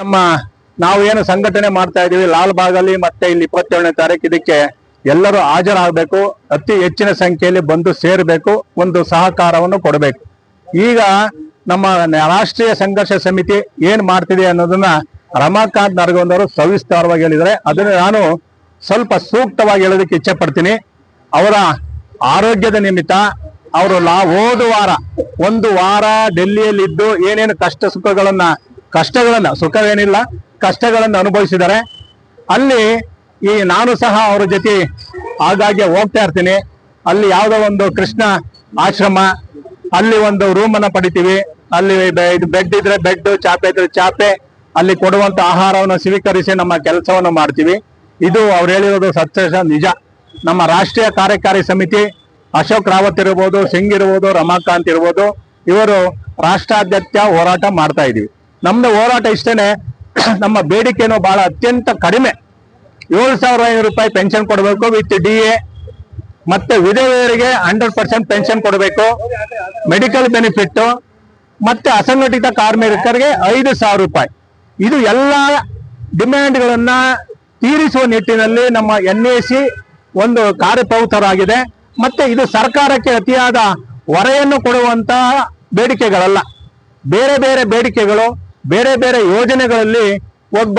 ನಮ್ಮ ನಾವು ಏನು ಸಂಘಟನೆ ಮಾಡ್ತಾ ಇದೀವಿ, ಲಾಲ್ ಬಾಗಲ್ಲಿ ಮತ್ತೆ ಇಲ್ಲಿ ಇಪ್ಪತ್ತೇಳನೇ ತಾರೀಕು ಇದಕ್ಕೆ ಎಲ್ಲರೂ ಹಾಜರಾಗಬೇಕು, ಅತಿ ಹೆಚ್ಚಿನ ಸಂಖ್ಯೆಯಲ್ಲಿ ಬಂದು ಸೇರಬೇಕು, ಒಂದು ಸಹಕಾರವನ್ನು ಕೊಡಬೇಕು. ಈಗ ನಮ್ಮ ರಾಷ್ಟ್ರೀಯ ಸಂಘರ್ಷ ಸಮಿತಿ ಏನ್ ಮಾಡ್ತಿದೆ ಅನ್ನೋದನ್ನ ರಮಾಕಾಂತ್ ನರಗೊಂದವರು ಸವಿಸ್ತಾರವಾಗಿ ಹೇಳಿದ್ದಾರೆ. ಅದನ್ನು ನಾನು ಸ್ವಲ್ಪ ಸೂಕ್ತವಾಗಿ ಹೇಳೋದಕ್ಕೆ ಇಚ್ಛೆ ಪಡ್ತೀನಿ ಅವರ ಆರೋಗ್ಯದ ನಿಮಿತ್ತ ಅವರು ಲಾ ಹೋದ ವಾರ, ಒಂದು ವಾರ ಡೆಲ್ಲಿಯಲ್ಲಿದ್ದು ಏನೇನು ಕಷ್ಟ ಸುಖಗಳನ್ನ ಕಷ್ಟಗಳನ್ನ, ಸುಖವೇನಿಲ್ಲ, ಕಷ್ಟಗಳನ್ನು ಅನುಭವಿಸಿದ್ದಾರೆ. ಅಲ್ಲಿ ಈ ನಾನು ಸಹ ಅವರ ಜೊತೆ ಆಗಾಗ್ಗೆ ಹೋಗ್ತಾ ಇರ್ತೀನಿ. ಅಲ್ಲಿ ಯಾವುದೋ ಒಂದು ಕೃಷ್ಣ ಆಶ್ರಮ, ಅಲ್ಲಿ ಒಂದು ರೂಮ್ ಅನ್ನ ಪಡಿತೀವಿ. ಅಲ್ಲಿ ಬೆಡ್ ಇದ್ರೆ ಬೆಡ್ ಚಾಪೆ ಇದ್ರೆ ಚಾಪೆ. ಅಲ್ಲಿ ಕೊಡುವಂತ ಆಹಾರವನ್ನು ಸ್ವೀಕರಿಸಿ ನಮ್ಮ ಕೆಲಸವನ್ನು ಮಾಡ್ತೀವಿ. ಇದು ಅವ್ರು ಹೇಳಿರೋದು ಸತ್ಯ ನಿಜ. ನಮ್ಮ ರಾಷ್ಟ್ರೀಯ ಕಾರ್ಯಕಾರಿ ಸಮಿತಿ, ಅಶೋಕ್ ರಾವತ್ ಇರ್ಬೋದು, ಸಿಂಗ್ ಇರ್ಬೋದು, ರಮಾಕಾಂತ್ ಇರ್ಬೋದು, ಇವರು ರಾಷ್ಟ್ರಾಧ್ಯಕ್ಷ ಹೋರಾಟ ಮಾಡ್ತಾ ಇದೀವಿ ನಮ್ದು ಹೋರಾಟ ಇಷ್ಟೇನೆ. ನಮ್ಮ ಬೇಡಿಕೆನೂ ಬಹಳ ಅತ್ಯಂತ ಕಡಿಮೆ. ಏಳು ಸಾವಿರ ಐನೂರು ರೂಪಾಯಿ ಪೆನ್ಷನ್ ಕೊಡಬೇಕು ವಿತ್ ಡಿ ಎ ಮತ್ತೆ ವಿಧವೆಯರಿಗೆ ಹಂಡ್ರೆಡ್ ಪರ್ಸೆಂಟ್ ಪೆನ್ಷನ್ ಕೊಡಬೇಕು. ಮೆಡಿಕಲ್ ಬೆನಿಫಿಟ್ ಮತ್ತೆ ಅಸಂಘಟಿತ ಕಾರ್ಮಿಕರಿಗೆ ಐದು ಸಾವಿರ ರೂಪಾಯಿ. ಇದು ಎಲ್ಲ ಡಿಮ್ಯಾಂಡ್ಗಳನ್ನ ತೀರಿಸುವ ನಿಟ್ಟಿನಲ್ಲಿ ನಮ್ಮ ಎನ್ ಎ ಸಿ ಒಂದು ಕಾರ್ಯಪ್ರವೃತ್ತರಾಗಿದೆ. ಮತ್ತೆ ಇದು ಸರ್ಕಾರಕ್ಕೆ ಅತಿಯಾದ ಹೊರೆಯನ್ನು ಕೊಡುವಂತಹ ಬೇಡಿಕೆಗಳಲ್ಲ. ಬೇರೆ ಬೇರೆ ಬೇಡಿಕೆಗಳು ಬೇರೆ ಬೇರೆ ಯೋಜನೆಗಳಲ್ಲಿ ಒಬ್ಬ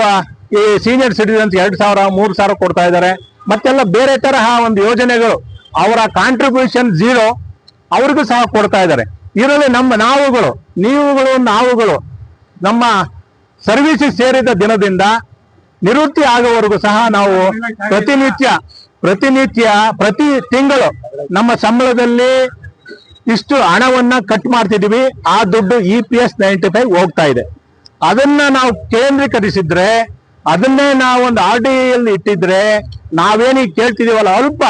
ಈ ಸೀನಿಯರ್ ಸಿಟಿಸನ್ಸ್ ಎರಡು ಸಾವಿರ, ಮೂರು ಸಾವಿರ ಕೊಡ್ತಾ ಇದ್ದಾರೆ. ಮತ್ತೆಲ್ಲ ಬೇರೆ ತರಹ ಒಂದು ಯೋಜನೆಗಳು, ಅವರ ಕಾಂಟ್ರಿಬ್ಯೂಷನ್ ಝೀರೋ ಅವ್ರಿಗೂ ಸಹ ಕೊಡ್ತಾ ಇದ್ದಾರೆ. ಇದರಲ್ಲಿ ನಮ್ಮ ನಾವುಗಳು, ನೀವುಗಳು ನಾವುಗಳು, ನಮ್ಮ ಸರ್ವಿಸ್ ಸೇರಿದ ದಿನದಿಂದ ನಿವೃತ್ತಿ ಆಗುವವರೆಗೂ ಸಹ ನಾವು ಪ್ರತಿನಿತ್ಯ ಪ್ರತಿನಿತ್ಯ, ಪ್ರತಿ ತಿಂಗಳು ನಮ್ಮ ಸಂಬಳದಲ್ಲಿ ಇಷ್ಟು ಹಣವನ್ನ ಕಟ್ ಮಾಡ್ತಿದೀವಿ ಆ ದುಡ್ಡು E P S ninety five ಹೋಗ್ತಾ ಇದೆ. ಅದನ್ನ ನಾವು ಕೇಂದ್ರೀಕರಿಸಿದ್ರೆ, ಅದನ್ನೇ ನಾವು ಒಂದು ಆರ್ ಡಿ ಅಲ್ಲಿ ಇಟ್ಟಿದ್ರೆ, ನಾವೇನೀಗ ಕೇಳ್ತಿದೀವಲ್ಲ, ಅಲ್ಪ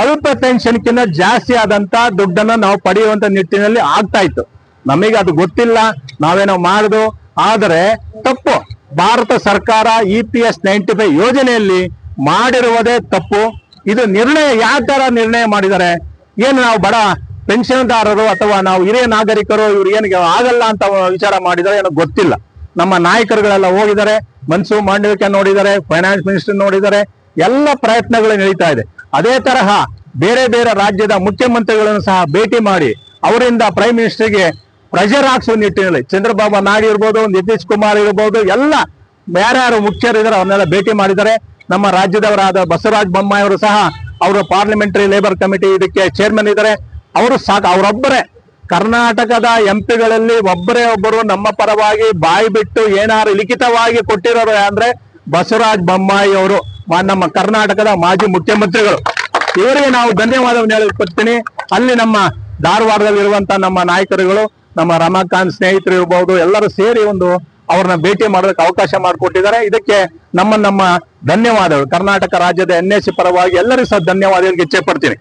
ಅಲ್ಪ ಪೆನ್ಷನ್ಕಿಂತ ಜಾಸ್ತಿ ಆದಂತ ದುಡ್ಡನ್ನ ನಾವು ಪಡೆಯುವಂತ ನಿಟ್ಟಿನಲ್ಲಿ ಆಗ್ತಾ ಇತ್ತು. ನಮಗೆ ಅದು ಗೊತ್ತಿಲ್ಲ, ನಾವೇನೋ ಮಾಡುದು, ಆದರೆ ತಪ್ಪು. ಭಾರತ ಸರ್ಕಾರ E P S ninety five ಯೋಜನೆಯಲ್ಲಿ ಮಾಡಿರುವುದೇ ತಪ್ಪು. ಇದು ನಿರ್ಣಯ, ಯಾವ ತರ ನಿರ್ಣಯ ಮಾಡಿದ್ದಾರೆ? ಏನು ನಾವು ಬಡ ಪೆನ್ಷನ್ದಾರರು ಅಥವಾ ನಾವು ಹಿರಿಯ ನಾಗರಿಕರು ಇವ್ರು ಏನಿಗೆ ಆಗಲ್ಲ ಅಂತ ವಿಚಾರ ಮಾಡಿದರೆ ಏನೋ ಗೊತ್ತಿಲ್ಲ. ನಮ್ಮ ನಾಯಕರುಗಳೆಲ್ಲ ಹೋಗಿದ್ದಾರೆ ಮನ್ಸು ಮಾಂಡವಿಕೆ ನೋಡಿದ್ದಾರೆ ಫೈನಾನ್ಸ್ ಮಿನಿಸ್ಟರ್ ನೋಡಿದ್ದಾರೆ, ಎಲ್ಲ ಪ್ರಯತ್ನಗಳು ನಡೀತಾ ಇದೆ. ಅದೇ ತರಹ ಬೇರೆ ಬೇರೆ ರಾಜ್ಯದ ಮುಖ್ಯಮಂತ್ರಿಗಳನ್ನು ಸಹ ಭೇಟಿ ಮಾಡಿ ಅವರಿಂದ ಪ್ರೈಮ್ ಮಿನಿಸ್ಟರ್ಗೆ ಪ್ರೆಷರ್ ಹಾಕ್ಸುವ ನಿಟ್ಟಿನಲ್ಲಿ, ಚಂದ್ರಬಾಬು ನಾಯ್ಡು ಇರ್ಬೋದು, ನಿತೀಶ್ ಕುಮಾರ್ ಇರ್ಬೋದು, ಎಲ್ಲ ಯಾರ್ಯಾರು ಮುಖ್ಯರಿದ್ದಾರೆ ಅವನ್ನೆಲ್ಲ ಭೇಟಿ ಮಾಡಿದ್ದಾರೆ. ನಮ್ಮ ರಾಜ್ಯದವರಾದ ಬಸವರಾಜ ಬೊಮ್ಮಾಯಿ ಅವರು ಸಹ, ಅವರು ಪಾರ್ಲಿಮೆಂಟರಿ ಲೇಬರ್ ಕಮಿಟಿ ಇದಕ್ಕೆ ಚೇರ್ಮನ್ ಇದ್ದಾರೆ. ಅವರು ಸಾಕು, ಅವರೊಬ್ಬರೇ ಕರ್ನಾಟಕದ ಎಂಪಿಗಳಲ್ಲಿ ಒಬ್ಬರೇ ಒಬ್ಬರು ನಮ್ಮ ಪರವಾಗಿ ಬಾಯಿ ಬಿಟ್ಟು ಏನಾರು ಲಿಖಿತವಾಗಿ ಕೊಟ್ಟಿರೋರು ಅಂದ್ರೆ ಬಸವರಾಜ್ ಬೊಮ್ಮಾಯಿ ಅವರು ನಮ್ಮ ಕರ್ನಾಟಕದ ಮಾಜಿ ಮುಖ್ಯಮಂತ್ರಿಗಳು. ಇವರಿಗೆ ನಾವು ಧನ್ಯವಾದವನ್ನು ಹೇಳಿಕೊಡ್ತೀನಿ ಅಲ್ಲಿ ನಮ್ಮ ಧಾರವಾಡದಲ್ಲಿರುವಂತ ನಮ್ಮ ನಾಯಕರುಗಳು, ನಮ್ಮ ರಮಾಕಾಂತ್ ಸ್ನೇಹಿತರು ಇರಬಹುದು ಎಲ್ಲರೂ ಸೇರಿ ಒಂದು ಅವ್ರನ್ನ ಭೇಟಿ ಮಾಡೋದಕ್ಕೆ ಅವಕಾಶ ಮಾಡಿಕೊಟ್ಟಿದ್ದಾರೆ. ಇದಕ್ಕೆ ನಮ್ಮ ನಮ್ಮ ಧನ್ಯವಾದಗಳು. ಕರ್ನಾಟಕ ರಾಜ್ಯದ ಎನ್ ಪರವಾಗಿ ಎಲ್ಲರಿಗೂ ಸಹ ಧನ್ಯವಾದಗಳಿಗೆ ಇಚ್ಛೆ ಪಡ್ತೀನಿ